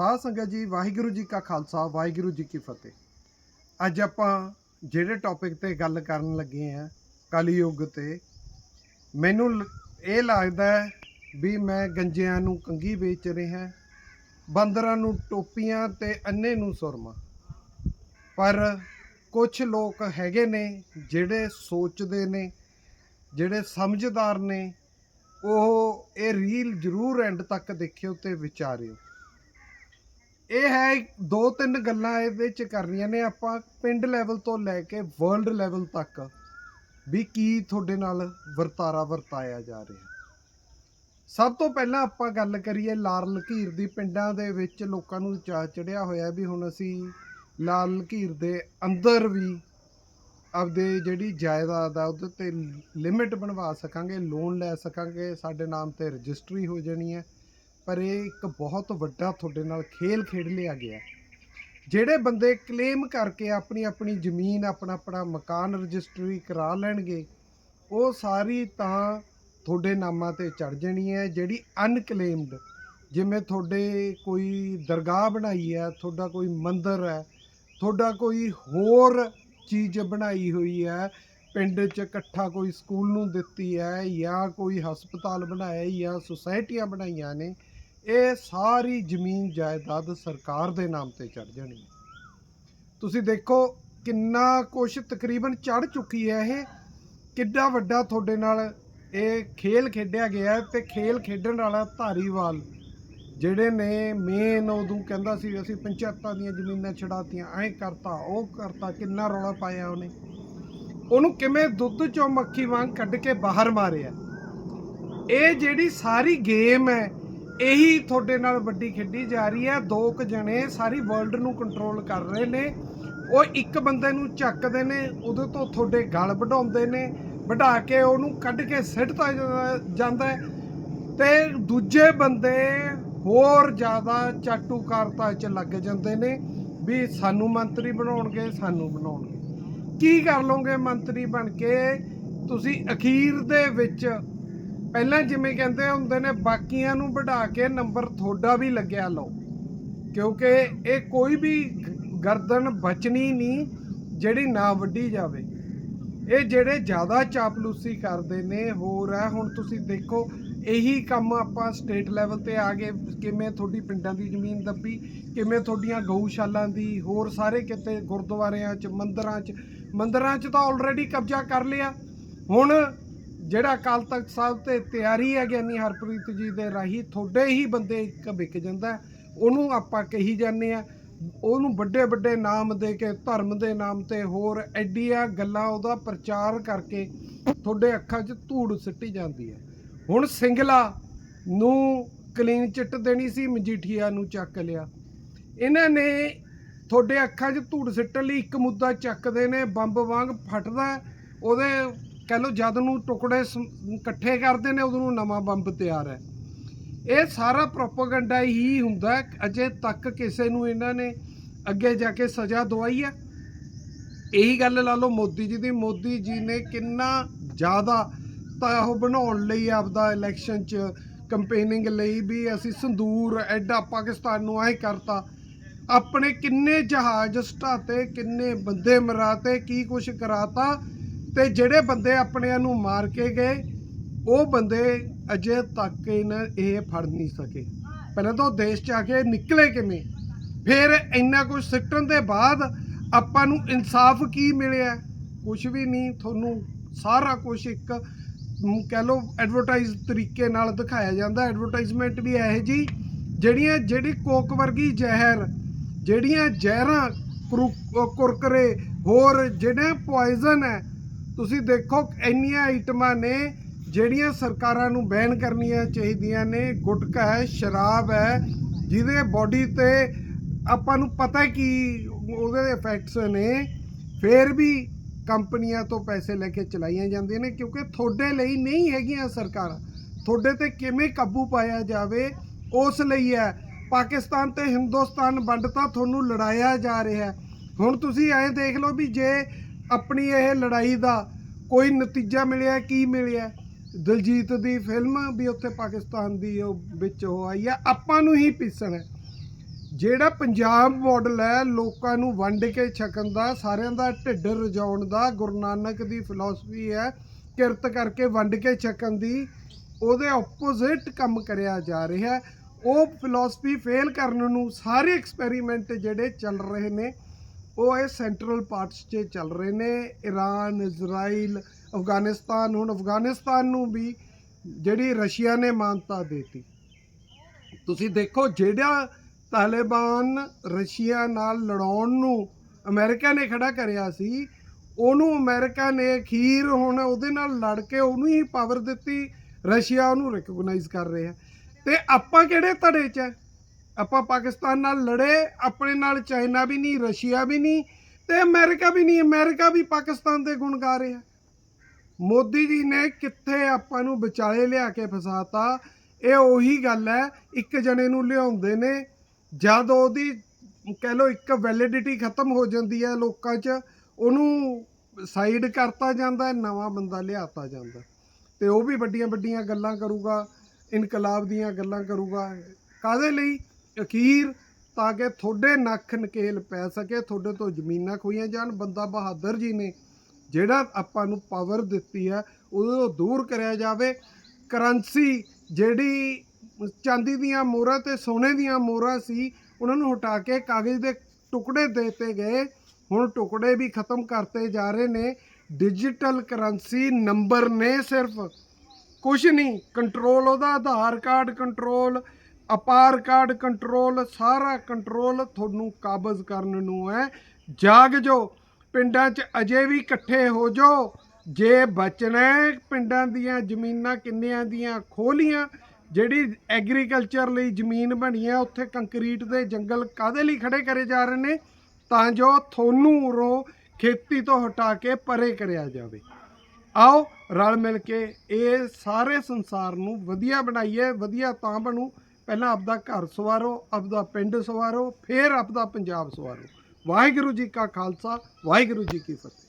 ਸਾਧ ਸੰਗਤ ਜੀ, ਵਾਹਿਗੁਰੂ ਜੀ ਕਾ ਖਾਲਸਾ, ਵਾਹਿਗੁਰੂ ਜੀ ਕੀ ਫਤਿਹ। ਅੱਜ ਆਪਾਂ ਜਿਹੜੇ ਟੌਪਿਕ ਤੇ ਗੱਲ ਕਰਨ ਲੱਗੇ ਆ ਕਲਯੁੱਗ ਤੇ, ਮੈਨੂੰ ਲ- ਇਹ ਲੱਗਦਾ ਵੀ ਮੈਂ ਗੰਜਿਆਂ ਨੂੰ ਕੰਗੀ ਵੇਚ ਰਿਹਾ, ਬੰਦਰਾਂ ਨੂੰ ਟੋਪੀਆਂ ਤੇ ਅੰਨੇ ਨੂੰ ਸੁਰਮਾ। ਪਰ ਕੁਝ ਲੋਕ ਹੈਗੇ ਨੇ ਜਿਹੜੇ ਸੋਚਦੇ ਨੇ, ਜਿਹੜੇ ਸਮਝਦਾਰ ਨੇ, ਉਹ ਇਹ ਰੀਲ ਜ਼ਰੂਰ ਐਂਡ ਤੱਕ ਦੇਖਿਓ ਤੇ ਵਿਚਾਰਿਓ। ਇਹ ਹੈ ਦੋ ਤਿੰਨ ਗੱਲਾਂ ਇਹਦੇ ਚ ਕਰਨੀਆਂ ਨੇ ਆਪਾਂ ਪਿੰਡ ਲੈਵਲ ਤੋਂ ਲੈ ਕੇ ਵਰਲਡ ਲੈਵਲ ਤੱਕ ਵੀ ਕੀ ਤੁਹਾਡੇ ਨਾਲ ਵਰਤਾਰਾ ਵਰਤਾਇਆ ਜਾ ਰਿਹਾ। ਸਭ ਤੋਂ ਪਹਿਲਾਂ ਆਪਾਂ ਗੱਲ ਕਰੀਏ ਲਾਲ ਲਕੀਰ ਦੀ, ਪਿੰਡਾਂ ਦੇ ਵਿੱਚ ਲੋਕਾਂ ਨੂੰ ਚਾਹ ਚੜਿਆ ਹੋਇਆ ਵੀ ਹੁਣ ਅਸੀਂ ਲਾਲ ਲਕੀਰ ਦੇ ਅੰਦਰ ਵੀ ਆਪਦੇ ਜਿਹੜੀ ਜਾਇਦਾਦ ਆ ਉਹਦੇ ਤੇ ਲਿਮਿਟ ਬਣਵਾ ਸਕਾਂਗੇ ਲੋਨ ਲੈ ਸਕਾਂਗੇ, ਸਾਡੇ ਨਾਮ ਤੇ ਰਜਿਸਟਰੀ ਹੋ ਜਾਣੀ ਹੈ। ਪਰ ਇਹ ਇੱਕ ਬਹੁਤ ਵੱਡਾ ਤੁਹਾਡੇ ਨਾਲ ਖੇਲ ਖੇਡ ਲਿਆ ਗਿਆ ਜਿਹੜੇ ਬੰਦੇ ਕਲੇਮ ਕਰਕੇ ਆਪਣੀ ਆਪਣੀ ਜ਼ਮੀਨ, ਆਪਣਾ ਆਪਣਾ ਮਕਾਨ ਰਜਿਸਟਰੀ ਕਰਾ ਲੈਣਗੇ, ਉਹ ਸਾਰੀ ਤਾਂ ਤੁਹਾਡੇ ਨਾਮਾਂ ਤੇ ਚੜ ਜਾਣੀ ਹੈ। ਜਿਹੜੀ ਅਨਕਲੇਮਡ ਜਿਵੇਂ ਤੁਹਾਡੇ ਕੋਈ ਦਰਗਾਹ ਬਣਾਈ ਹੈ, ਤੁਹਾਡਾ ਕੋਈ ਮੰਦਿਰ ਹੈ, ਤੁਹਾਡਾ ਕੋਈ ਹੋਰ ਚੀਜ਼ ਬਣਾਈ ਹੋਈ ਹੈ, ਪਿੰਡ 'ਚ ਇਕੱਠਾ ਕੋਈ ਸਕੂਲ ਨੂੰ ਦਿੱਤੀ ਹੈ ਜਾਂ ਕੋਈ ਹਸਪਤਾਲ ਬਣਾਇਆ ਜਾਂ ਸੁਸਾਇਟੀਆਂ ਬਣਾਈਆਂ ਨੇ ਇਹ ਸਾਰੀ ਜ਼ਮੀਨ ਜਾਇਦਾਦ ਸਰਕਾਰ ਦੇ ਨਾਮ ਤੇ ਚੜ ਜਾਣੀ ਹੈ। ਤੁਸੀਂ ਦੇਖੋ ਕਿੰਨਾ ਕੁਛ ਤਕਰੀਬਨ ਚੜ ਚੁੱਕੀ ਹੈ ਇਹ। ਕਿੱਡਾ ਵੱਡਾ ਤੁਹਾਡੇ ਨਾਲ ਇਹ ਖੇਲ ਖੇਡਿਆ ਗਿਆ ਹੈ ਤੇ ਖੇਲ ਖੇਡਣ ਵਾਲਾ ਧਾਰੀਵਾਲ, ਜਿਹੜੇ ਨੇ ਮੇਨ ਉਦੋਂ ਕਹਿੰਦਾ ਸੀ ਅਸੀਂ ਪੰਚਾਇਤਾਂ ਦੀਆਂ ਜ਼ਮੀਨਾਂ ਛਡਾਤੀਆਂ, ਐਂ ਕਰਤਾ, ਉਹ ਕਰਤਾ, ਕਿੰਨਾ ਰੌਲਾ ਪਾਇਆ ਉਹਨੇ। ਉਹਨੂੰ ਕਿਵੇਂ ਦੁੱਧ ਚੋਂ ਮੱਖੀ ਵਾਂਗ ਕੱਢ ਕੇ ਬਾਹਰ ਮਾਰਿਆ। ਇਹ ਜਿਹੜੀ ਸਾਰੀ ਗੇਮ ਹੈ ਇਹੀ ਤੁਹਾਡੇ ਨਾਲ ਵੱਡੀ ਖੇਡੀ ਜਾ ਰਹੀ ਹੈ। ਦੋ ਕੁ ਜਣੇ ਸਾਰੀ ਵਰਲਡ ਨੂੰ ਕੰਟਰੋਲ ਕਰ ਰਹੇ ਨੇ। ਉਹ ਇੱਕ ਬੰਦੇ ਨੂੰ ਚੱਕਦੇ ਨੇ, ਉਹਦੇ ਤੋਂ ਤੁਹਾਡੇ ਗਲ ਵਢਾਉਂਦੇ ਨੇ, ਵਢਾ ਕੇ ਉਹਨੂੰ ਕੱਢ ਕੇ ਸਿੱਟਤਾ ਜਾ- ਜਾਂਦਾ ਹੈ। ਤੇ ਦੂਜੇ ਬੰਦੇ ਹੋਰ ਜ਼ਿਆਦਾ ਚਾਟੂਕਾਰਤਾ 'ਚ ਲੱਗ ਜਾਂਦੇ ਨੇ ਵੀ ਸਾਨੂੰ ਮੰਤਰੀ ਬਣਾਉਣਗੇ, ਸਾਨੂੰ ਬਣਾਉਣਗੇ। ਕੀ ਕਰ ਲਓਗੇ ਮੰਤਰੀ ਬਣ ਕੇ? ਤੁਸੀਂ ਅਖੀਰ ਦੇ ਵਿੱਚ ਪਹਿਲਾਂ ਜਿਵੇਂ ਕਹਿੰਦੇ ਹੁੰਦੇ ਨੇ, ਬਾਕੀਆਂ ਨੂੰ ਵਧਾ ਕੇ ਨੰਬਰ ਤੁਹਾਡਾ ਵੀ ਲੱਗਿਆ ਲਓ। ਕਿਉਂਕਿ ਇਹ ਕੋਈ ਵੀ ਗਰਦਨ ਬਚਣੀ ਨਹੀਂ, ਜਿਹੜੀ ਨਾ ਵੱਢੀ ਜਾਵੇ। ਇਹ ਜਿਹੜੇ ਜ਼ਿਆਦਾ ਚਾਪਲੂਸੀ ਕਰਦੇ ਨੇ, ਹੋਰ ਹੈ ਹੁਣ ਤੁਸੀਂ ਦੇਖੋ, ਇਹੀ ਕੰਮ ਆਪਾਂ ਸਟੇਟ ਲੈਵਲ ਤੇ ਆ ਗਏ ਕਿਵੇਂ ਤੁਹਾਡੀ ਪਿੰਡਾਂ ਦੀ ਜ਼ਮੀਨ ਦੱਬੀ, ਕਿਵੇਂ ਤੁਹਾਡੀਆਂ ਗਊਸ਼ਾਲਾਂ ਦੀ, ਹੋਰ ਸਾਰੇ ਕਿਤੇ ਗੁਰਦੁਆਰਿਆਂ 'ਚ, ਮੰਦਰਾਂ 'ਚ ਮੰਦਰਾਂ 'ਚ ਤਾਂ ਆਲਰੇਡੀ ਕਬਜ਼ਾ ਕਰ ਲਿਆ। ਹੁਣ ਜਿਹੜਾ ਅਕਾਲ ਤਖਤ ਸਾਹਿਬ ਤੇ ਤਿਆਰੀ ਹੈ ਗਿਆਨੀ ਹਰਪ੍ਰੀਤ ਜੀ ਦੇ ਰਾਹੀਂ, ਤੁਹਾਡੇ ਹੀ ਬੰਦੇ ਇੱਕ ਵਿਕ ਜਾਂਦਾ ਉਹਨੂੰ ਆਪਾਂ ਕਹੀ ਜਾਂਦੇ ਆ ਉਹਨੂੰ ਵੱਡੇ ਵੱਡੇ ਨਾਮ ਦੇ ਕੇ, ਧਰਮ ਦੇ ਨਾਮ ਤੇ ਹੋਰ ਐਡੀਆਂ ਗੱਲਾਂ ਉਹਦਾ ਪ੍ਰਚਾਰ ਕਰਕੇ ਤੁਹਾਡੇ ਅੱਖਾਂ 'ਚ ਧੂੜ ਸਿੱਟੀ ਜਾਂਦੀ ਹੈ। ਹੁਣ ਸਿੰਗਲਾ ਨੂੰ ਕਲੀਨ ਚਿੱਟ ਦੇਣੀ ਸੀ, ਮਜੀਠੀਆ ਨੂੰ ਚੱਕ ਲਿਆ। ਇਹਨਾਂ ਨੇ ਤੁਹਾਡੇ ਅੱਖਾਂ 'ਚ ਧੂੜ ਸਿੱਟਣ ਲਈ ਇੱਕ ਮੁੱਦਾ ਚੱਕਦੇ ਨੇ, ਬੰਬ ਵਾਂਗ ਫਟਦਾ ਉਹਦੇ ਕਹਿ ਲਓ ਜਦ ਨੂੰ ਟੁਕੜੇ ਇਕੱਠੇ ਕਰਦੇ ਨੇ ਉਦੋਂ ਨੂੰ ਨਵਾਂ ਬੰਬ ਤਿਆਰ ਹੈ। ਇਹ ਸਾਰਾ ਪ੍ਰੋਪਾਗੈਂਡਾ ਹੀ ਹੁੰਦਾ ਅਜੇ ਤੱਕ ਕਿਸੇ ਨੂੰ ਇਹਨਾਂ ਨੇ ਅੱਗੇ ਜਾ ਕੇ ਸਜ਼ਾ ਦਵਾਈ ਹੈ। ਇਹੀ ਗੱਲ ਲਾ ਲਓ ਮੋਦੀ ਜੀ ਦੀ। ਮੋਦੀ ਜੀ ਨੇ ਕਿੰਨਾ ਜ਼ਿਆਦਾ ਤਾਂ ਉਹ ਬਣਾਉਣ ਲਈ ਆਪਦਾ ਇਲੈਕਸ਼ਨ 'ਚ ਕੰਪੇਨਿੰਗ ਲਈ ਵੀ ਅਸੀਂ ਸੰਦੂਰ, ਐਡਾ ਪਾਕਿਸਤਾਨ ਨੂੰ ਐ ਕਰਤਾ। ਆਪਣੇ ਕਿੰਨੇ ਜਹਾਜ਼ ਸਟਾਤੇ, ਕਿੰਨੇ ਬੰਦੇ ਮਰਾਤੇ, ਕੀ ਕੁਛ ਕਰਾਤਾ ਤੇ ਜਿਹੜੇ ਬੰਦੇ ਆਪਣਿਆਂ ਨੂੰ ਮਾਰ ਕੇ ਗਏ, ਉਹ ਬੰਦੇ ਅਜੇ ਤੱਕ ਇਹਨਾਂ ਇਹ ਫੜ ਨਹੀਂ ਸਕੇ। ਪਹਿਲਾਂ ਤਾਂ ਉਹ ਦੇਸ਼ ਚ ਆ ਕੇ ਨਿਕਲੇ ਕਿਵੇਂ? ਫਿਰ ਇੰਨਾ ਕੁਝ ਸਿੱਟਣ ਦੇ ਬਾਅਦ ਆਪਾਂ ਨੂੰ ਇਨਸਾਫ ਕੀ ਮਿਲਿਆ? ਕੁਝ ਵੀ ਨਹੀਂ, ਤੁਹਾਨੂੰ ਸਾਰਾ ਕੁਝ ਇੱਕ ਕਹਿ ਲਓ ਐਡਵਰਟਾਈਜ਼ ਤਰੀਕੇ ਨਾਲ ਦਿਖਾਇਆ ਜਾਂਦਾ। ਐਡਵਰਟਾਈਜ਼ਮੈਂਟ ਵੀ ਇਹੋ ਜੀ ਜਿਹੜੀਆਂ, ਜਿਹੜੀ ਕੋਕ ਵਰਗੀ ਜ਼ਹਿਰ, ਜਿਹੜੀਆਂ ਜ਼ਹਿਰਾਂ ਕੁਰੂ- ਕੁਰਕਰੇ, ਹੋਰ ਜਿਹੜੇ ਪੋਇਜ਼ਨ ਹੈ ਤੁਸੀਂ ਦੇਖੋ ਇੰਨੀਆਂ ਆਈਟਮਾਂ ਨੇ ਜਿਹੜੀਆਂ ਸਰਕਾਰਾਂ ਨੂੰ ਬੈਨ ਕਰਨੀਆਂ ਚਾਹੀਦੀਆਂ ਨੇ। ਗੁਟਕਾ ਹੈ, ਸ਼ਰਾਬ ਹੈ, ਜਿਹਦੇ ਬਾਡੀ ਤੇ ਆਪਾਂ ਨੂੰ ਪਤਾ ਕੀ ਉਹਦੇ ਇਫੈਕਟਸ ਨੇ। ਫਿਰ ਵੀ ਕੰਪਨੀਆਂ ਤੋਂ ਪੈਸੇ ਲੈ ਕੇ ਚਲਾਈਆਂ ਜਾਂਦੀਆਂ ਨੇ ਕਿਉਂਕਿ ਤੁਹਾਡੇ ਲਈ ਨਹੀਂ ਹੈਗੀਆਂ ਸਰਕਾਰਾਂ। ਤੁਹਾਡੇ ਤੇ ਕਿਵੇਂ ਕਾਬੂ ਪਾਇਆ ਜਾਵੇ, ਉਸ ਲਈ ਹੈ। ਪਾਕਿਸਤਾਨ ਤੇ ਹਿੰਦੁਸਤਾਨ ਵੰਡ ਤਾਂ ਤੁਹਾਨੂੰ ਲੜਾਇਆ ਜਾ ਰਿਹਾ। ਹੁਣ ਤੁਸੀਂ ਐਂ ਦੇਖ ਲਓ ਵੀ ਜੇ ਆਪਣੀ ਇਹ ਲੜਾਈ ਦਾ ਕੋਈ ਨਤੀਜਾ ਮਿਲਿਆ, ਕੀ ਮਿਲਿਆ? ਦਲਜੀਤ ਦੀ ਫਿਲਮ ਵੀ ਉੱਥੇ ਪਾਕਿਸਤਾਨ ਦੀ ਉਹ ਵਿੱਚ ਉਹ ਆਈ ਆ। ਆਪਾਂ ਨੂੰ ਹੀ ਪੀਸਣ ਹੈ। ਜਿਹੜਾ ਪੰਜਾਬ ਮਾਡਲ ਹੈ, ਲੋਕਾਂ ਨੂੰ ਵੰਡ ਕੇ ਛਕਣ ਦਾ, ਸਾਰਿਆਂ ਦਾ ਢਿੱਡ ਰਜਾਉਣ ਦਾ, ਗੁਰੂ ਨਾਨਕ ਦੀ ਫਿਲਾਸਫੀ ਹੈ, ਕਿਰਤ ਕਰਕੇ ਵੰਡ ਕੇ ਛਕਣ ਦੀ, ਉਹਦੇ ਆਪੋਜ਼ਿਟ ਕੰਮ ਕਰਿਆ ਜਾ ਰਿਹਾ ਉਹ ਫਿਲਾਸਫੀ ਫੇਲ ਕਰਨ ਨੂੰ ਸਾਰੇ ਐਕਸਪੈਰੀਮੈਂਟ ਜਿਹੜੇ ਚੱਲ ਰਹੇ ਨੇ ਉਹ ਇਹ ਸੈਂਟਰਲ ਪਾਰਟਸ 'ਚ ਚੱਲ ਰਹੇ ਨੇ। ਈਰਾਨ ਇਜ਼ਰਾਈਲ, ਅਫਗਾਨਿਸਤਾਨ, ਹੁਣ ਅਫਗਾਨਿਸਤਾਨ ਨੂੰ ਵੀ ਜਿਹੜੀ ਰਸ਼ੀਆ ਨੇ ਮਾਨਤਾ ਦਿੱਤੀ। ਤੁਸੀਂ ਦੇਖੋ ਜਿਹੜਾ ਤਾਲਿਬਾਨ ਰਸ਼ੀਆ ਨਾਲ ਲੜਾਉਣ ਨੂੰ ਅਮਰੀਕਾ ਨੇ ਖੜਾ ਕਰਿਆ ਸੀ, ਉਹਨੂੰ ਅਮਰੀਕਾ ਨੇ ਅਖੀਰ ਹੁਣ ਉਹਦੇ ਨਾਲ ਲੜ ਕੇ ਉਹਨੂੰ ਹੀ ਪਾਵਰ ਦਿੱਤੀ, ਰਸ਼ੀਆ ਉਹਨੂੰ ਰਿਕਗਨਾਈਜ਼ ਕਰ ਰਿਹਾ। ਤੇ ਆਪਾਂ ਕਿਹੜੇ ਧੜੇ 'ਚ ਹੈ? ਆਪਾਂ ਪਾਕਿਸਤਾਨ ਨਾਲ ਲੜੇ, ਆਪਣੇ ਨਾਲ ਚਾਈਨਾ ਵੀ ਨਹੀਂ, ਰਸ਼ੀਆ ਵੀ ਨਹੀਂ ਤੇ ਅਮਰੀਕਾ ਵੀ ਨਹੀਂ, ਅਮਰੀਕਾ ਵੀ ਪਾਕਿਸਤਾਨ ਦੇ ਗੁਣ ਗਾ ਰਿਹਾ। ਮੋਦੀ ਜੀ ਨੇ ਕਿੱਥੇ ਆਪਾਂ ਨੂੰ ਵਿਚਾਲੇ ਲਿਆ ਕੇ ਫਸਾਤਾ, ਇਹ ਉਹੀ ਗੱਲ ਹੈ, ਇੱਕ ਜਣੇ ਨੂੰ ਲਿਆਉਂਦੇ ਨੇ, ਜਦ ਉਹਦੀ ਕਹਿ ਲਓ ਇੱਕ ਵੈਲਿਡਿਟੀ ਖਤਮ ਹੋ ਜਾਂਦੀ ਹੈ ਲੋਕਾਂ 'ਚ, ਉਹਨੂੰ ਸਾਈਡ ਕਰਤਾ ਜਾਂਦਾ, ਨਵਾਂ ਬੰਦਾ ਲਿਆਤਾ ਜਾਂਦਾ। ਤੇ ਉਹ ਵੀ ਵੱਡੀਆਂ ਵੱਡੀਆਂ ਗੱਲਾਂ ਕਰੂਗਾ, ਇਨਕਲਾਬ ਦੀਆਂ ਗੱਲਾਂ ਕਰੂਗਾ। ਕਾਦੇ ਲਈ? ਅਖੀਰ ਤਾਂ ਕਿ ਤੁਹਾਡੇ ਨੱਖ ਨਕੇਲ ਪੈ ਸਕੇ, ਤੁਹਾਡੇ ਤੋਂ ਜ਼ਮੀਨਾਂ ਖੋਈਆਂ ਜਾਣ, ਬੰਦਾ ਬਹਾਦਰ ਜੀ ਨੇ ਜਿਹੜਾ ਆਪਾਂ ਨੂੰ ਪਾਵਰ ਦਿੱਤੀ ਹੈ, ਉਹਦੇ ਦੂਰ ਕਰਿਆ ਜਾਵੇ। ਕਰੰਸੀ ਜਿਹੜੀ ਚਾਂਦੀ ਦੀਆਂ ਮੋਹਰਾਂ ਤੇ ਸੋਨੇ ਦੀਆਂ ਮੋਹਰਾਂ ਸੀ, ਉਹਨਾਂ ਨੂੰ ਹਟਾ ਕੇ ਕਾਗਜ਼ ਦੇ ਟੁਕੜੇ ਦੇਤੇ ਗਏ। ਹੁਣ ਟੁਕੜੇ ਵੀ ਖਤਮ ਕਰਤੇ ਜਾ ਰਹੇ ਨੇ। ਡਿਜੀਟਲ ਕਰੰਸੀ ਨੰਬਰ ਨੇ ਸਿਰਫ। ਕੁਝ ਨਹੀਂ ਕੰਟਰੋਲ ਉਹਦਾ, Aadhaar card control Apaar card control, ਸਾਰਾ ਕੰਟਰੋਲ ਤੁਹਾਨੂੰ ਕਾਬਜ਼ ਕਰਨ ਨੂੰ ਹੈ। ਜਾਗ ਜੋ, ਪਿੰਡਾਂ 'ਚ ਅਜੇ ਵੀ ਇਕੱਠੇ ਹੋ ਜਾਓ ਜੇ ਬਚਣਾ ਪਿੰਡਾਂ ਦੀਆਂ ਜ਼ਮੀਨਾਂ ਕਿੰਨਿਆਂ ਦੀਆਂ ਖੋਲੀਆਂ? ਜਿਹੜੀ ਐਗਰੀਕਲਚਰ ਲਈ ਜ਼ਮੀਨ ਬਣੀ ਹੈ, ਉੱਥੇ ਕੰਕਰੀਟ ਦੇ ਜੰਗਲ ਕਾਦੇ ਲਈ ਖੜੇ ਕਰੇ ਜਾ ਰਹੇ ਨੇ? ਤਾਂ ਜੋ ਤੁਹਾਨੂੰ ਉਰੋਂ ਖੇਤੀ ਤੋਂ ਹਟਾ ਕੇ ਪਰੇ ਕਰਿਆ ਜਾਵੇ। ਆਓ, ਰਲ ਮਿਲ ਕੇ ਇਹ ਸਾਰੇ ਸੰਸਾਰ ਨੂੰ ਵਧੀਆ ਬਣਾਈਏ, ਵਧੀਆ ਤਾਂ ਬਣੂ। ਪਹਿਲਾਂ ਆਪਦਾ ਘਰ ਸਵਾਰੋ, ਆਪਦਾ ਪਿੰਡ ਸਵਾਰੋ, ਫਿਰ ਆਪਦਾ ਪੰਜਾਬ ਸਵਾਰੋ। ਵਾਹਿਗੁਰੂ ਜੀ ਕਾ ਖਾਲਸਾ, ਵਾਹਿਗੁਰੂ ਜੀ ਕੀ ਫਤਿਹ।